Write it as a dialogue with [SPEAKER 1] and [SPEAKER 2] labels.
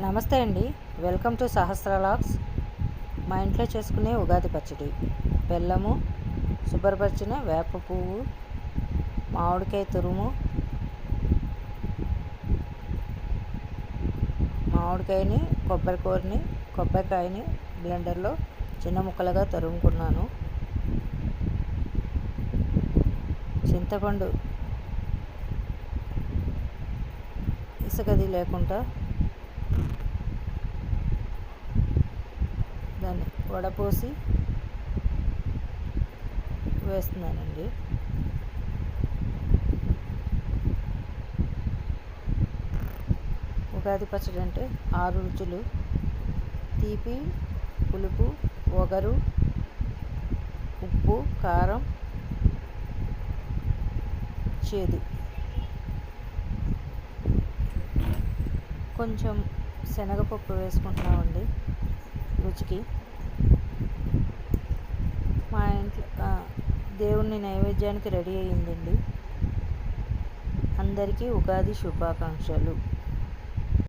[SPEAKER 1] నమస్తే అండి. Welcome to Sahasra లాక్స్. మా ఇంట్లో చేసుకునే ఉగాది పచ్చడి. బెల్లము శుభ్రపరిచిన వేప పువ్వు మామిడికాయ తురుము మామిడికాయని కొబ్బరికూరని కొబ్బరికాయని బ్లెండర్లో చిన్న ముక్కలుగా తరుముకున్నాను. చింతపండు ఇసుకది లేకుండా వడపోసి వేస్తున్నానండి. ఉగాది పచ్చడి అంటే ఆరు రుచులు. తీపి పులుపు ఒగరు ఉప్పు కారం చేదు. కొంచెం శనగపప్పు వేసుకుంటున్నామండి రుచికి మా ఇంట్లో ఆ, దేవుణ్ణి నైవేద్యానికి రెడీ అయ్యిందండి. అందరికీ ఉగాది శుభాకాంక్షలు.